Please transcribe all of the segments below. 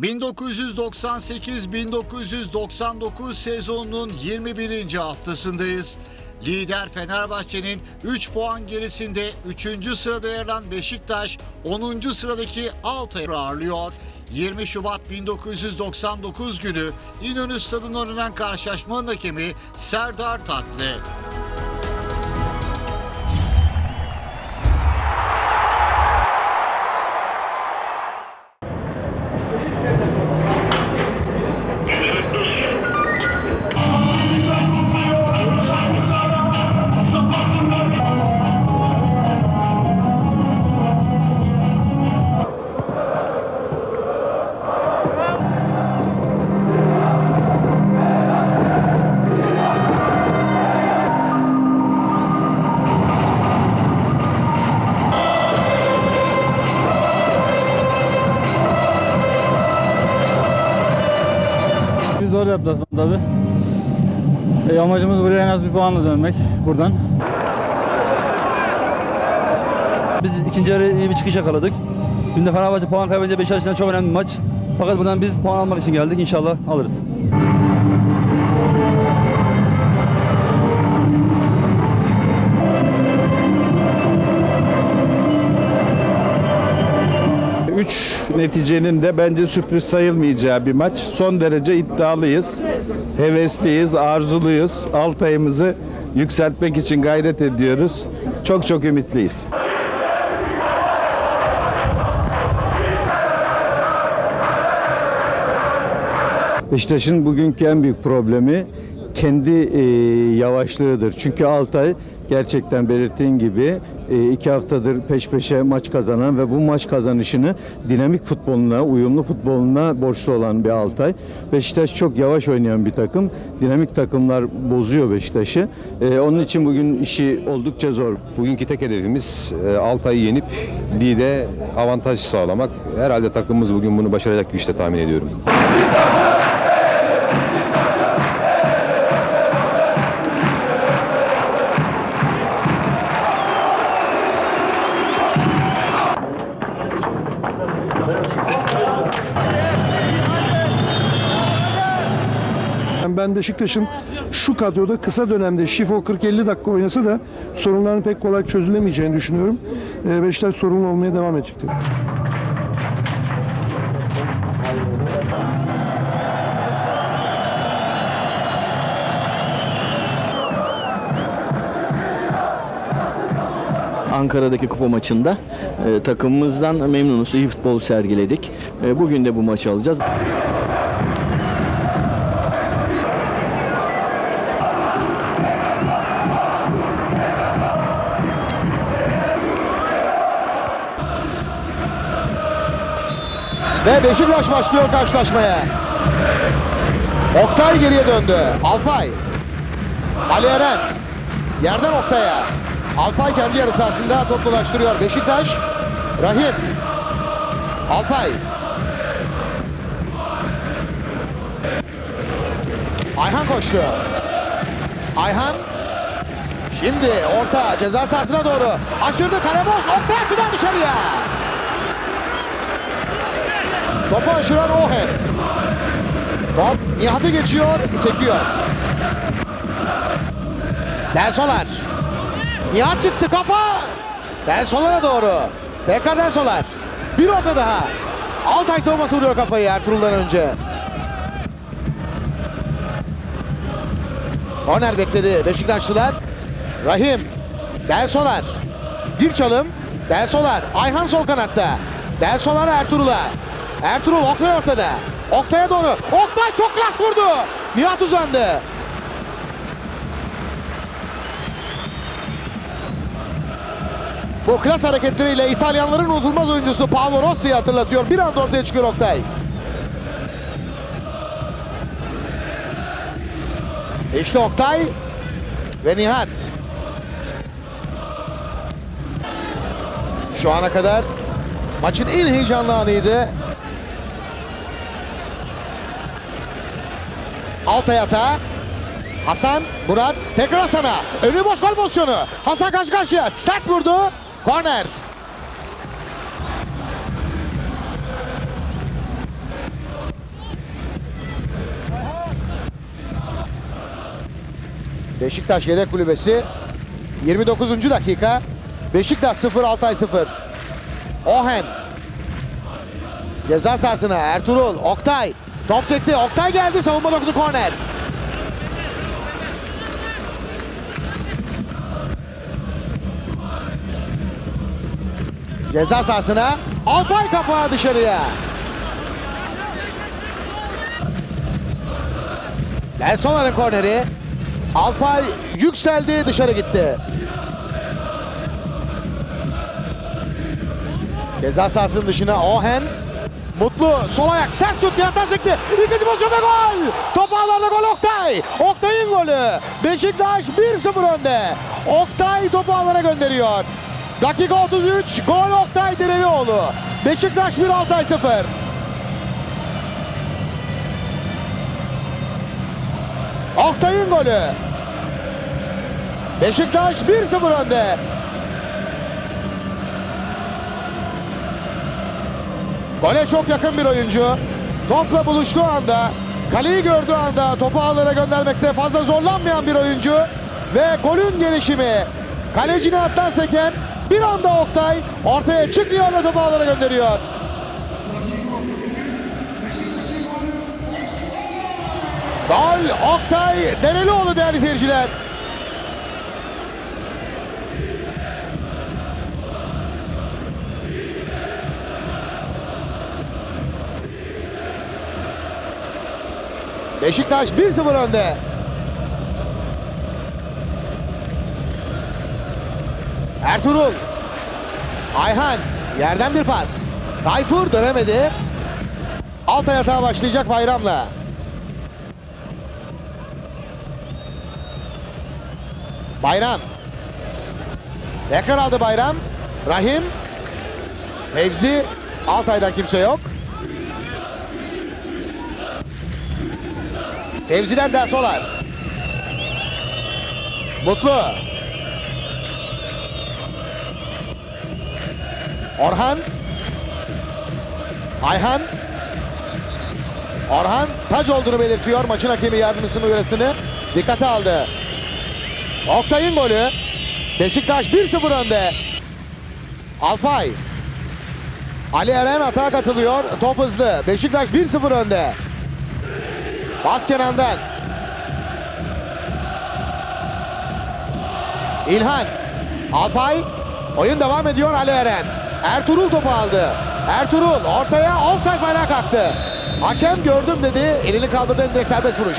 1998-1999 sezonunun 21. haftasındayız. Lider Fenerbahçe'nin 3 puan gerisinde 3. sırada yer alan Beşiktaş 10. sıradaki Altay'ı ağırlıyor. 20 Şubat 1999 günü İnönü Stadı'nda oynanan karşılaşmanın hakemi Serdar Tatlı. Puanla dönmek buradan. Biz ikinci yarı iyi bir çıkış yakaladık. De Fenerbahçe puan kaybedince Beşiktaş için çok önemli bir maç. Fakat buradan biz puan almak için geldik. İnşallah alırız. Üç neticenin de bence sürpriz sayılmayacağı bir maç. Son derece iddialıyız, hevesliyiz, arzuluyuz. Altay'ımızı yükseltmek için gayret ediyoruz. Çok çok ümitliyiz. Beşiktaş'ın bugünkü en büyük problemi kendi e, yavaşlığıdır. Çünkü Altay gerçekten belirttiğin gibi e, iki haftadır peş peşe maç kazanan ve bu maç kazanışını dinamik futboluna, uyumlu futboluna borçlu olan bir Altay. Beşiktaş çok yavaş oynayan bir takım. Dinamik takımlar bozuyor Beşiktaş'ı. E, onun için bugün işi oldukça zor. Bugünkü tek hedefimiz e, Altay'ı yenip ligde avantaj sağlamak. Herhalde takımımız bugün bunu başaracak güçte tahmin ediyorum. Ben Beşiktaş'ın şu kadroda kısa dönemde Şifo 40-50 dakika oynasa da sorunların pek kolay çözülemeyeceğini düşünüyorum. Ee, Beşiktaş sorunlu olmaya devam edecektir. Ankara'daki kupa maçında e, takımımızdan memnunuz. iyi futbol sergiledik. E, bugün de bu maçı alacağız. Ve Beşiktaş başlıyor karşılaşmaya. Oktay geriye döndü. Alpay. Ali Eren. Yerden Oktay'a. Alpay kendi yarı sahasında top dolaştırıyor. Beşiktaş. Rahim. Alpay. Ayhan koştu. Ayhan. Şimdi orta ceza sahasına doğru. Aşırdı kale boş. Oktay açıdan dışarıya. Topu aşıran Ohen. Top Nihat'ı geçiyor, sekiyor. Del Solar. Nihat çıktı kafa. Del Solar'a doğru. Tekrar Del Solar. Bir orta daha. Altay savunması vuruyor kafayı Ertuğrul'dan önce. Korner bekledi Beşiktaşlılar. Rahim. Del Solar. Bir çalım. Del Solar. Ayhan sol kanatta. Del Solar Ertuğrul'a. Ertuğrul Oktay ortada. Oktay'a doğru. Oktay çok klas vurdu. Nihat uzandı. Bu klas hareketleriyle İtalyanların unutulmaz oyuncusu Paolo Rossi'yi hatırlatıyor. Bir anda ortaya çıkıyor Oktay. İşte Oktay ve Nihat. Şu ana kadar maçın en heyecanlı anıydı. Alta yata. Hasan, Murat tekrar Hasan'a. Önü boş gol pozisyonu. Hasan kaç karşıya. Sert vurdu. Korner. Beşiktaş Yedek Kulübesi 29. dakika Beşiktaş 0 Altay 0 Ohen Ceza sahasına Ertuğrul Oktay Top çekti. Oktay geldi. Savunma dokundu korner. Ceza sahasına Altay kafa dışarıya. Belsonar'ın korneri. Alpay yükseldi dışarı gitti. Ceza sahasının dışına Ohen. Mutlu sol ayak sert şut Nihat'tan sekti. İkinci pozisyonda gol. Top ağlarda gol Oktay. Oktay'ın golü. Beşiktaş 1-0 önde. Oktay topu ağlara gönderiyor. Dakika 33. Gol Oktay Derelioğlu. Beşiktaş 1 Altay 0. Oktay'ın golü. Beşiktaş 1-0 önde. Gole çok yakın bir oyuncu. Topla buluştuğu anda, kaleyi gördüğü anda topu ağlara göndermekte fazla zorlanmayan bir oyuncu. Ve golün gelişimi. Kaleci Nihat'tan seken bir anda Oktay ortaya çıkıyor ve topu ağlara gönderiyor. Gol Oktay Derelioğlu değerli seyirciler. Beşiktaş 1-0 önde. Ertuğrul. Ayhan yerden bir pas. Tayfur dönemedi. Alt yatağa başlayacak Bayram'la. Bayram. Tekrar aldı Bayram. Rahim. Fevzi. Altay'dan kimse yok. Fevzi'den de solar. Mutlu. Orhan. Ayhan. Orhan taç olduğunu belirtiyor. Maçın hakemi yardımcısının uyarısını dikkate aldı. Oktay'ın golü. Beşiktaş 1-0 önde. Alpay. Ali Eren atağa katılıyor. Top hızlı. Beşiktaş 1-0 önde. Bas Kenan'dan. İlhan. Alpay. Oyun devam ediyor Ali Eren. Ertuğrul topu aldı. Ertuğrul ortaya offside bayrağı kalktı. Hakem gördüm dedi. Elini kaldırdı direkt serbest vuruş.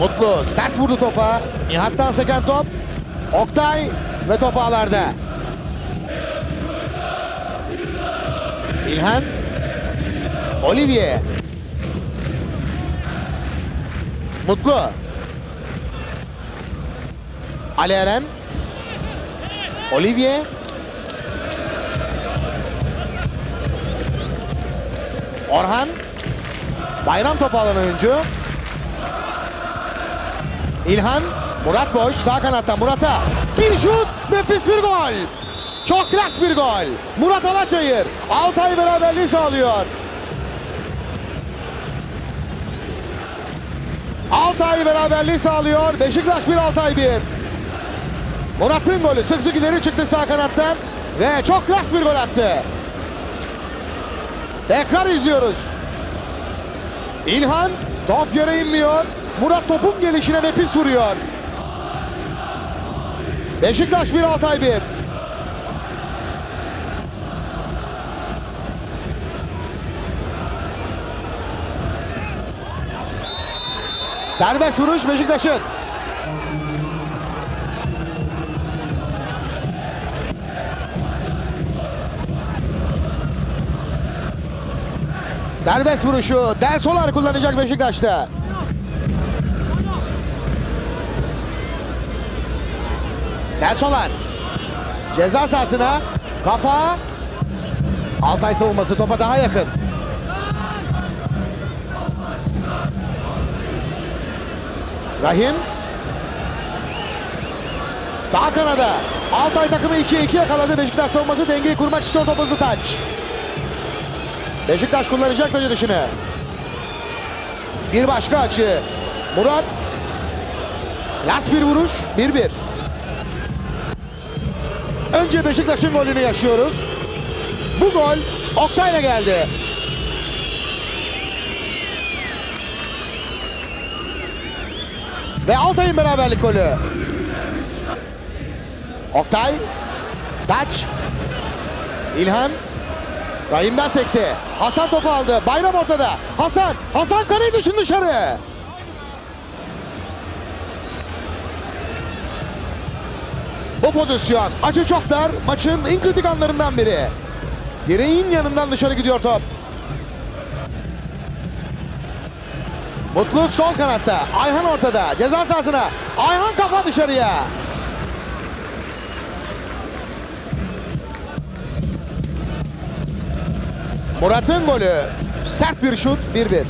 Mutlu sert vurdu topa. Nihat'tan seken top. Oktay ve top ağlarda. İlhan. Olivier. Mutlu. Ali Eren. Olivier. Orhan. Bayram topu alan oyuncu. İlhan. Murat boş. Sağ kanattan Murat'a. Bir şut. Nefis bir gol. Çok klas bir gol. Murat Alaçayır. Altay beraberliği sağlıyor. Altay beraberliği sağlıyor. Beşiktaş 1 Altay 1. Murat'ın golü sık sık ileri çıktı sağ kanattan ve çok klas bir gol attı. Tekrar izliyoruz. İlhan top yere inmiyor. Murat topun gelişine nefis vuruyor. Beşiktaş 1 Altay 1. Serbest vuruş Beşiktaş'ın. Serbest vuruşu Del Solar kullanacak Beşiktaş'ta. Del Solar. Ceza sahasına kafa. Altay savunması topa daha yakın. Rahim. Sağ kanada. Altay takımı 2'ye 2 yakaladı. Beşiktaş savunması dengeyi kurmak istiyor top hızlı taç. Beşiktaş kullanacak taç dışını. Bir başka açı. Murat. Klas bir vuruş. 1-1. Önce Beşiktaş'ın golünü yaşıyoruz. Bu gol Oktay'la geldi. Ve Altay'ın beraberlik golü. Oktay. Taç. İlhan. Rahim'den sekti. Hasan topu aldı. Bayram ortada. Hasan. Hasan kaleyi düşün dışarı. Bu pozisyon açı çok dar. Maçın en kritik anlarından biri. Direğin yanından dışarı gidiyor top. Mutlu sol kanatta. Ayhan ortada. Ceza sahasına. Ayhan kafa dışarıya. Murat'ın golü. Sert bir şut. 1-1.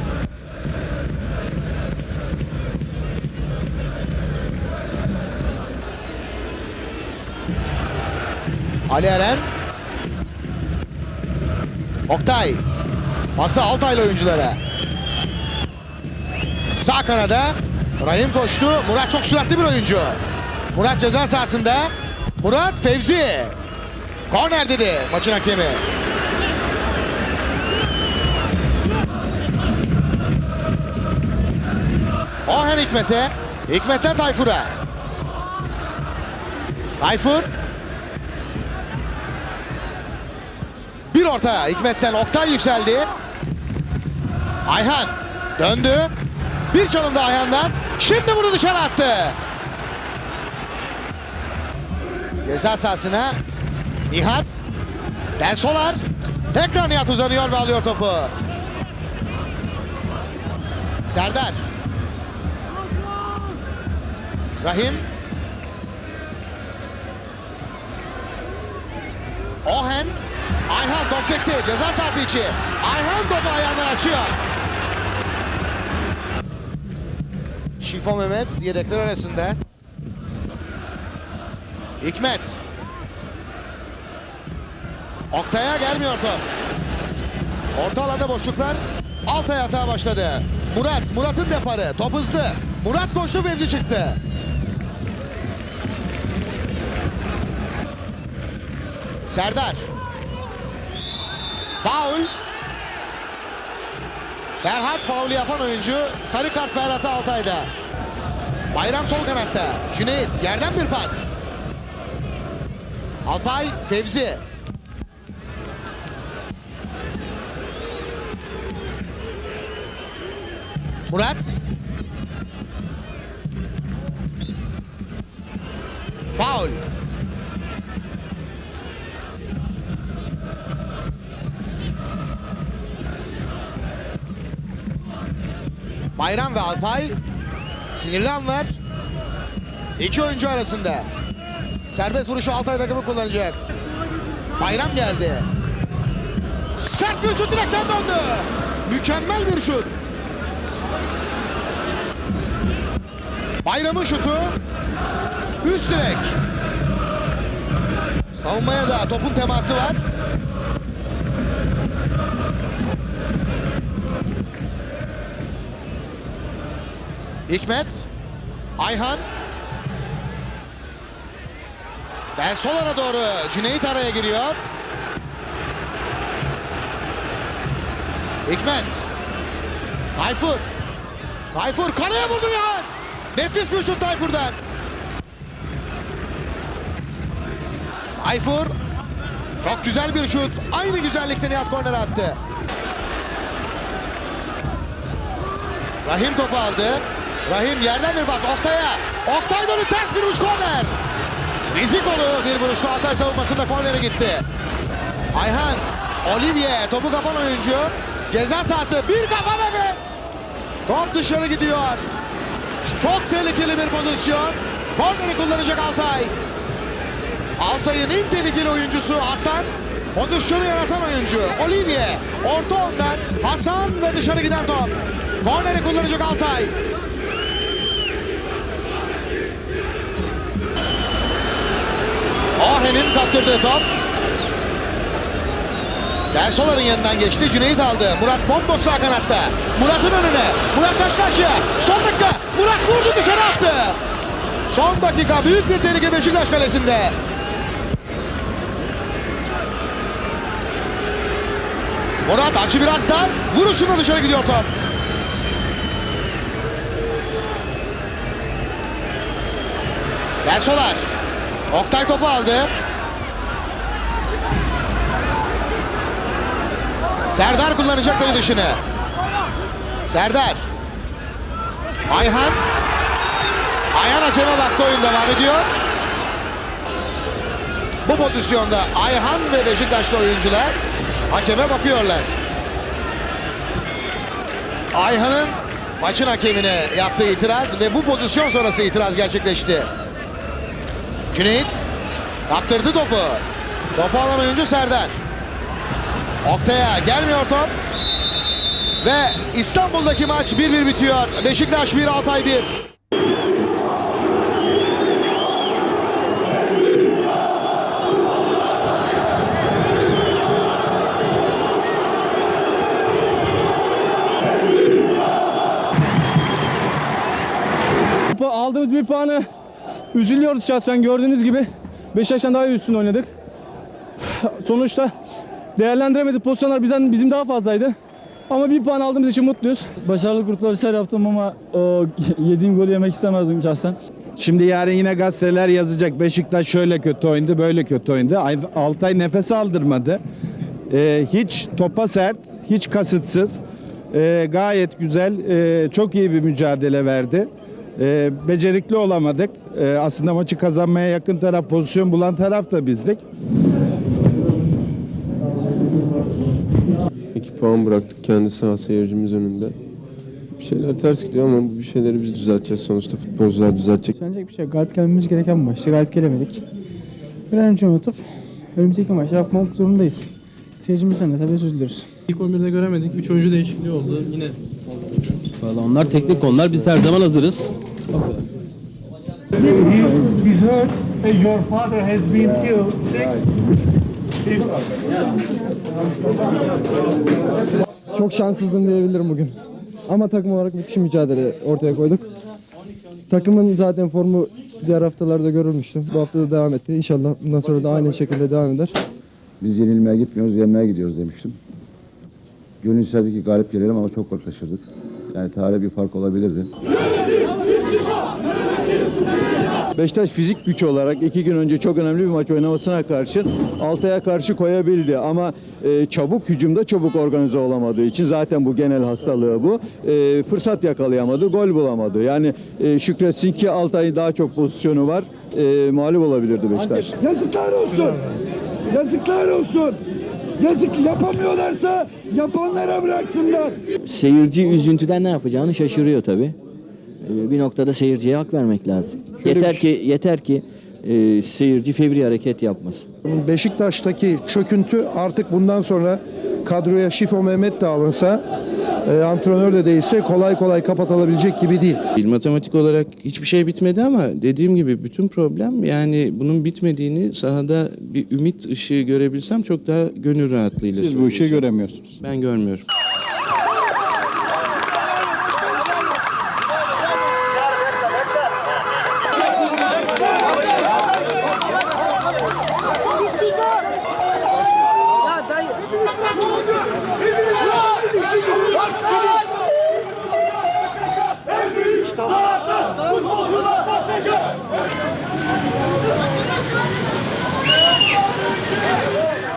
Ali Eren. Oktay. Pası Altaylı oyunculara. Sağ kanada Rahim koştu. Murat çok süratli bir oyuncu. Murat ceza sahasında. Murat Fevzi. Korner dedi maçın hakemi. Ohen Hikmet'e. Hikmet'ten Tayfur'a. Tayfur. Bir orta Hikmet'ten Oktay yükseldi. Ayhan döndü. Bir çalım da Ayhan'dan. Şimdi bunu dışarı attı. Ceza sahasına Nihat. Solar. Tekrar Nihat uzanıyor ve alıyor topu. Serdar. Rahim. Ohen. Ayhan top sekti. Ceza sahası içi. Ayhan topu ayağından açıyor. Şifo Mehmet yedekler arasında. Hikmet. Oktay'a gelmiyor top. Orta alanda boşluklar. Altay hata başladı. Murat, Murat'ın deparı. Top hızlı. Murat koştu, Fevzi çıktı. Serdar. Faul. Ferhat faulü yapan oyuncu. Sarı kart Ferhat'a Altay'da. Bayram sol kanatta. Cüneyt yerden bir pas. Alpay Fevzi. Murat. Bayram ve Alpay sinirli anlar. İki oyuncu arasında. Serbest vuruşu Altay takımı kullanacak. Bayram geldi. Sert bir şut direkten döndü. Mükemmel bir şut. Bayram'ın şutu. Üst direk. Savunmaya da topun teması var. Hikmet. Ayhan. Del Solar'a doğru Cüneyt araya giriyor. Hikmet. Tayfur. Tayfur kaleye vurdu ya. Nefis bir şut Tayfur'dan. Tayfur. Çok güzel bir şut. Aynı güzellikte Nihat korner attı. Rahim topu aldı. Rahim yerden bir pas Oktay'a. Oktay dönü ters bir vuruş korner. Rizikolu bir vuruştu Altay savunmasında kornere gitti. Ayhan, Olivier topu kapan oyuncu. Ceza sahası bir kafa ve be. Top dışarı gidiyor. Çok tehlikeli bir pozisyon. Korneri kullanacak Altay. Altay'ın en tehlikeli oyuncusu Hasan. Pozisyonu yaratan oyuncu Olivier. Orta ondan Hasan ve dışarı giden top. Korneri kullanacak Altay. Ahen'in kaptırdığı top. Del Solar'ın yanından geçti. Cüneyt aldı. Murat bomboş sağ kanatta. Murat'ın önüne. Murat kaç karşıya. Son dakika. Murat vurdu dışarı attı. Son dakika büyük bir tehlike Beşiktaş kalesinde. Murat açı biraz dar. Vuruşuna dışarı gidiyor top. Del Solar. Oktay topu aldı. Serdar kullanacak dönü dışını. Serdar. Ayhan. Ayhan Acem'e baktı oyun devam ediyor. Bu pozisyonda Ayhan ve Beşiktaşlı oyuncular hakeme bakıyorlar. Ayhan'ın maçın hakemine yaptığı itiraz ve bu pozisyon sonrası itiraz gerçekleşti. Cüneyt kaptırdı topu. Topu alan oyuncu Serdar. Oktay'a gelmiyor top. Ve İstanbul'daki maç 1-1 bitiyor. Beşiktaş 1 Altay 1. Bu Aldığımız bir puanı üzülüyoruz şahsen gördüğünüz gibi. Beşiktaş'tan daha iyi üstün oynadık. Sonuçta değerlendiremedik pozisyonlar bizden bizim daha fazlaydı. Ama bir puan aldığımız için mutluyuz. Başarılı kurtarışlar yaptım ama o yediğim golü yemek istemezdim şahsen. Şimdi yarın yine gazeteler yazacak. Beşiktaş şöyle kötü oynadı, böyle kötü oynadı. Ay- Altay nefes aldırmadı. Ee, hiç topa sert, hiç kasıtsız. Ee, gayet güzel, ee, çok iyi bir mücadele verdi. Ee, becerikli olamadık. Ee, aslında maçı kazanmaya yakın taraf, pozisyon bulan taraf da bizdik. İki puan bıraktık kendi saha seyircimiz önünde. Bir şeyler ters gidiyor ama bu bir şeyleri biz düzelteceğiz. Sonuçta futbolcular düzeltecek. Sence bir şey yok. Galip gelmemiz gereken bir maçtı. Galip gelemedik. Bir an önce unutup önümüzdeki maçı yapmak zorundayız. Seyircimizden de tabii özür diliyoruz. İlk 11'de göremedik. 3 oyuncu değişikliği oldu. Yine Valla onlar teknik konular. Biz her zaman hazırız. Biz heard your father has been ill, sick. çok şanssızdım diyebilirim bugün. Ama takım olarak müthiş mücadele ortaya koyduk. Takımın zaten formu diğer haftalarda görülmüştü. Bu hafta da devam etti. İnşallah bundan sonra da aynı şekilde devam eder. Biz yenilmeye gitmiyoruz, yenmeye gidiyoruz demiştim. Gönül isterdi ki galip gelelim ama çok gol kaçırdık. Yani tarihe bir fark olabilirdi. Beşiktaş fizik güç olarak iki gün önce çok önemli bir maç oynamasına karşın Altay'a karşı koyabildi ama e, çabuk hücumda çabuk organize olamadığı için zaten bu genel hastalığı bu. E, fırsat yakalayamadı, gol bulamadı. Yani e, şükretsin ki Altay'ın daha çok pozisyonu var. E, mağlup olabilirdi Beşiktaş. Yazıklar olsun! Yazıklar olsun! Yazık yapamıyorlarsa yapanlara bıraksınlar. Seyirci üzüntüden ne yapacağını şaşırıyor tabii. Ee, Bir noktada seyirciye hak vermek lazım. Yeter ki yeter ki e, seyirci fevri hareket yapmasın. Beşiktaş'taki çöküntü artık bundan sonra kadroya Şifo Mehmet de alınsa, e, antrenör de değilse kolay kolay kapatılabilecek gibi değil. Matematik olarak hiçbir şey bitmedi ama dediğim gibi bütün problem yani bunun bitmediğini sahada bir ümit ışığı görebilsem çok daha gönül rahatlığıyla Siz bu işi göremiyorsunuz. Ben görmüyorum.